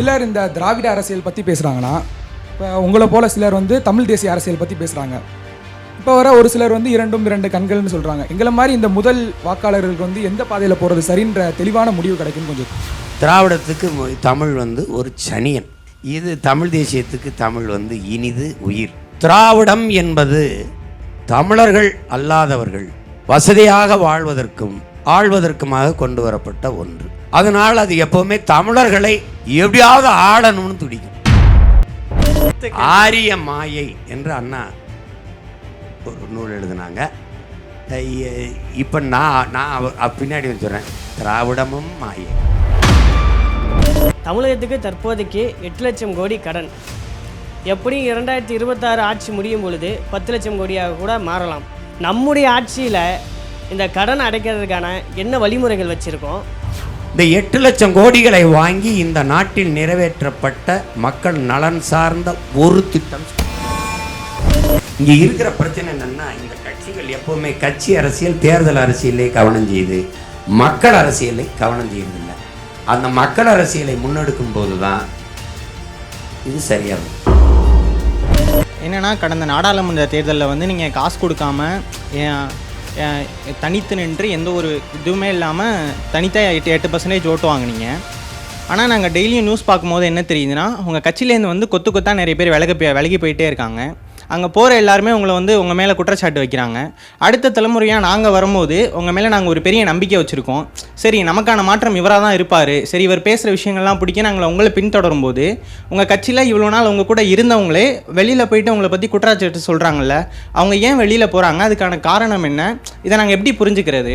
சிலர் இந்த திராவிட அரசியல் பற்றி பேசுகிறாங்கன்னா இப்போ உங்களை போல சிலர் வந்து தமிழ் தேசிய அரசியல் பற்றி பேசுகிறாங்க இப்போ வர ஒரு சிலர் வந்து இரண்டும் இரண்டு கண்கள்னு சொல்கிறாங்க எங்களை மாதிரி இந்த முதல் வாக்காளர்களுக்கு வந்து எந்த பாதையில் போகிறது சரின்ற தெளிவான முடிவு கிடைக்கும் கொஞ்சம் திராவிடத்துக்கு தமிழ் வந்து ஒரு சனியன். இது தமிழ் தேசியத்துக்கு தமிழ் வந்து இனிது உயிர். திராவிடம் என்பது தமிழர்கள் அல்லாதவர்கள் வசதியாக வாழ்வதற்கும் ஆழ்வதற்குமாக கொண்டு வரப்பட்ட ஒன்று. அதனால் அது எப்பவுமே தமிழர்களை எப்படியாவது ஆடணும்னு துடிக்கும். ஆரிய மாயை என்று அண்ணா ஒரு நூல் எழுதினாங்க. இப்போ நான் நான் பின்னாடி வச்சுறேன் திராவிடமும் மாயை தமிழகத்துக்கு தற்போதைக்கு எட்டு லட்சம் கோடி கடன். எப்படியும் இரண்டாயிரத்தி இருபத்தாறு ஆட்சி முடியும் பொழுது பத்து லட்சம் கோடியாக கூட மாறலாம். நம்முடைய ஆட்சியில் இந்த கடன் அடைக்கிறதுக்கான என்ன வழிமுறைகள் வச்சுருக்கோம்? இந்த எட்டு லட்சம் கோடிகளை வாங்கி இந்த நாட்டில் நிறைவேற்றப்பட்ட மக்கள் நலன் சார்ந்த ஒரு திட்டம். இங்கே இருக்கிற பிரச்சனை என்னன்னா இந்த கட்சிகள் எப்போவுமே கட்சி அரசியல் தேர்தல் அரசியலை கவனம் செய்யுது. மக்கள் அரசியலை கவனம் செய்யறதில்லை. அந்த மக்கள் அரசியலை முன்னெடுக்கும் போது தான் இது சரியாகும். என்னென்னா கடந்த நாடாளுமன்ற தேர்தலில் வந்து நீங்கள் காசு கொடுக்காம ஏன், தனித்து நின்று எந்த ஒரு இதுவுமே இல்லாமல் தனித்தாக எட்டு எட்டு பர்சன்டேஜ் ஓட்டு வாங்குனீங்க. ஆனால் நாங்கள் டெய்லியும் நியூஸ் பார்க்கும்போது என்ன தெரியுதுன்னா உங்கள் கட்சியிலேருந்து வந்து கொத்து கொத்தாக நிறைய பேர் விலகி விலகி போயிட்டே இருக்காங்க. அங்கே போகிற எல்லாருமே உங்களை வந்து உங்கள் மேலே குற்றச்சாட்டு வைக்கிறாங்க. அடுத்த தலைமுறையாக நாங்கள் வரும்போது உங்கள் மேலே நாங்கள் ஒரு பெரிய நம்பிக்கை வச்சுருக்கோம். சரி நமக்கான மாற்றம் இவராக தான் இருப்பார். சரி இவர் பேசுகிற விஷயங்கள்லாம் பிடிக்க நாங்கள் உங்களை பின்தொடரும் போது உங்கள் கட்சியில் இவ்வளோ நாள் உங்கள் கூட இருந்தவங்களே வெளியில் போயிட்டு உங்களை பற்றி குற்றச்சாட்டு சொல்கிறாங்கல்ல அவங்க ஏன் வெளியில் போகிறாங்க அதுக்கான காரணம் என்ன? இதை நாங்கள் எப்படி புரிஞ்சுக்கிறது?